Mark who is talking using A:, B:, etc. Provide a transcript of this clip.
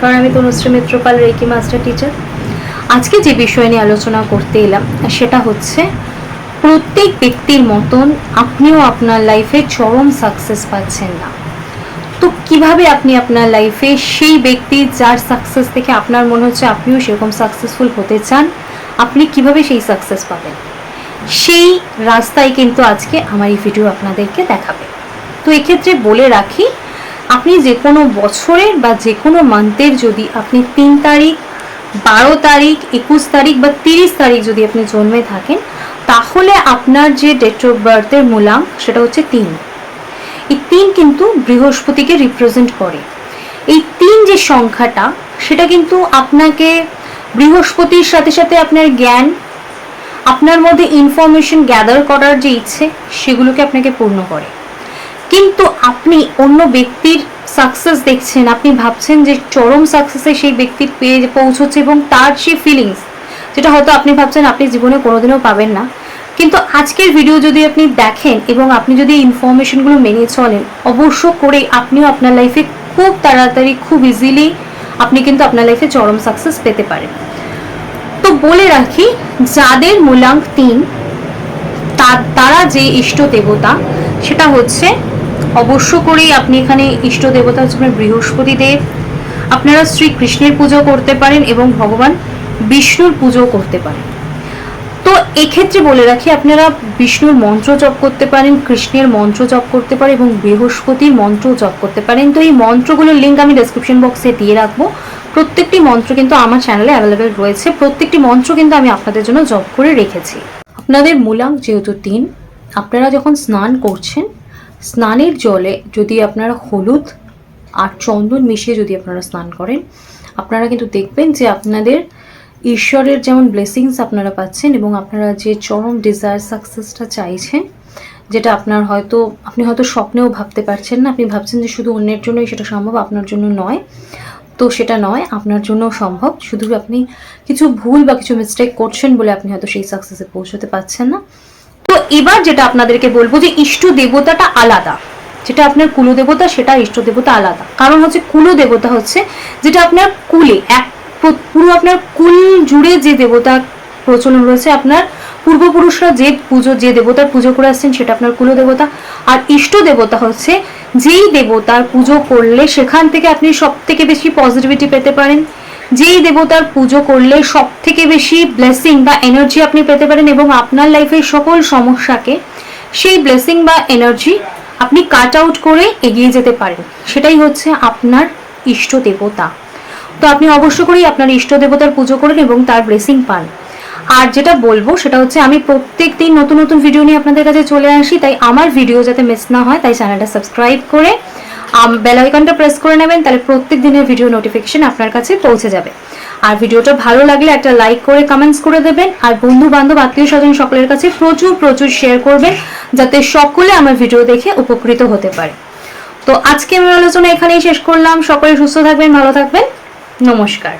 A: নমস্কার আমি Tanushree Mitrapal reiki master teacher. আজকে যে বিষয় নিয়ে আলোচনা করতে এলাম, সেটা হচ্ছে প্রত্যেক ব্যক্তির মতন আপনিও আপনার লাইফে চরম সাকসেস পাচ্ছেন না। তো কীভাবে আপনি আপনার লাইফে সেই ব্যক্তি যার সাকসেস থেকে আপনার মনে হচ্ছে আপনিও সেরকম সাকসেসফুল হতে চান, আপনি কীভাবে সেই সাকসেস পাবেন? সেই রাস্তায় কিন্তু আজকে আমার এই ভিডিও আপনাদেরকে দেখাবে। তো এক্ষেত্রে বলে রাখি আপনি যে কোনো বছরের বা যে কোনো মান্থের যদি আপনি তিন তারিখ, বারো তারিখ, একুশ তারিখ বা তিরিশ তারিখ যদি আপনি জন্মে থাকেন, তাহলে আপনার যে ডেট অফ বার্থের মূলাঙ্ক সেটা হচ্ছে তিন। এই তিন কিন্তু বৃহস্পতিকে রিপ্রেজেন্ট করে। এই তিন যে সংখ্যাটা, সেটা কিন্তু আপনাকে বৃহস্পতির সাথে সাথে আপনার জ্ঞান, আপনার মধ্যে ইনফরমেশন গ্যাদার করার যে ইচ্ছে, সেগুলোকে আপনাকে পূর্ণ করে। কিন্তু আপনি অন্য ব্যক্তির সাকসেস দেখছেন, আপনি ভাবছেন যে চরম সাকসেসে সেই ব্যক্তির পেয়ে পৌঁছচ্ছে এবং তার সেই ফিলিংস যেটা হয়তো আপনি ভাবছেন আপনি জীবনে কোনোদিনও পাবেন না। কিন্তু আজকের ভিডিও যদি আপনি দেখেন এবং আপনি যদি ইনফরমেশনগুলো মেনে চলেন, অবশ্য করে আপনিও আপনার লাইফে খুব তাড়াতাড়ি, খুব ইজিলি আপনি কিন্তু আপনার লাইফে চরম সাকসেস পেতে পারেন। তো বলে রাখি, যাদের মূলাঙ্ক তিন তারা যে ইষ্ট দেবতা, সেটা হচ্ছে অবশ্য করেই আপনি এখানে ইষ্ট দেবতা হচ্ছে বৃহস্পতি দেব। আপনারা শ্রীকৃষ্ণের পুজো করতে পারেন এবং ভগবান বিষ্ণুর পুজো করতে পারেন। তো এক্ষেত্রে বলে রাখি, আপনারা বিষ্ণুর মন্ত্র জপ করতে পারেন, কৃষ্ণের মন্ত্র জপ করতে পারেন এবং বৃহস্পতির মন্ত্র জপ করতে পারেন। তো এই মন্ত্রগুলোর লিঙ্ক আমি ডেসক্রিপশন বক্সে দিয়ে রাখব। প্রত্যেকটি মন্ত্র কিন্তু আমার চ্যানেলে অ্যাভেলেবেল রয়েছে। প্রত্যেকটি মন্ত্র কিন্তু আমি আপনাদের জন্য জপ করে রেখেছি। আপনাদের মূলাঙ্ক যেহেতু তিন, আপনারা যখন স্নান করছেন স্নানের জলে যদি আপনারা হলুদ আর চন্দন মিশিয়ে যদি আপনারা স্নান করেন, আপনারা কিন্তু দেখবেন যে আপনাদের ঈশ্বরের যেমন ব্লেসিংস আপনারা পাচ্ছেন এবং আপনারা যে চরম ডিজায়ার সাকসেসটা চাইছেন, যেটা আপনার হয়তো, আপনি হয়তো স্বপ্নেও ভাবতে পারছেন না, আপনি ভাবছেন যে শুধু অন্যের জন্যই সেটা সম্ভব, আপনার জন্য নয়। তো সেটা নয়, আপনার জন্য সম্ভব। শুধু আপনি কিছু ভুল বা কিছু মিস্টেক করছেন বলে আপনি হয়তো সেই সাকসেসে পৌঁছতে পারছেন না। তো এবার যেটা আপনাদেরকে বলব যে ইষ্ট দেবতাটা আলাদা। যেটা আপনার কুলদেবতা সেটা ইষ্ট দেবতা আলাদা। কারণ হচ্ছে কুলদেবতা হচ্ছে যেটা আপনার কুলে, এক পুরো আপনার কুল জুড়ে যে দেবতা প্রচলন রয়েছে, আপনার পূর্বপুরুষরা যে পুজো, যে দেবতার পুজো করে আসছেন, সেটা আপনার কুলদেবতা আর ইষ্ট দেবতা হচ্ছে যেই দেবতার পুজো করলে সেখান থেকে আপনি সব থেকে বেশি পজিটিভিটি পেতে পারেন। যেই দেবতার পুজো করলে সব থেকে বেশি ব্লেসিং বা এনার্জি আপনি পেতে পারেন এবং আপনার লাইফের সকল সমস্যাকে সেই ব্লেসিং বা এনার্জি আপনি কাট আউট করে এগিয়ে যেতে পারেন। সেটাই হচ্ছে আপনার ইষ্ট দেবতা। তো আপনি অবশ্য করেই আপনার ইষ্ট দেবতার পুজো করেন এবং তার ব্লেসিং পান। আর যেটা বলব সেটা হচ্ছে আমি প্রত্যেক দিন নতুন নতুন ভিডিও নিয়ে আপনাদের কাছে চলে আসি, তাই আমার ভিডিও যাতে মিস না হয়, তাই চ্যানেলটা সাবস্ক্রাইব করে বেল আইকনটা প্রেস করে নেবেন, তাহলে প্রত্যেক দিনের ভিডিও নোটিফিকেশন আপনার কাছে পৌঁছে যাবে। আর ভিডিওটা ভালো লাগলে একটা লাইক করে কমেন্টস করে দেবেন, আর বন্ধু বান্ধব আত্মীয় স্বজন সকলের কাছে প্রচুর প্রচুর শেয়ার করবেন, যাতে সকলে আমার ভিডিও দেখে উপকৃত হতে পারে। তো আজকে আমি আলোচনা এখানেই শেষ করলাম। সকলে সুস্থ থাকবেন, ভালো থাকবেন। নমস্কার।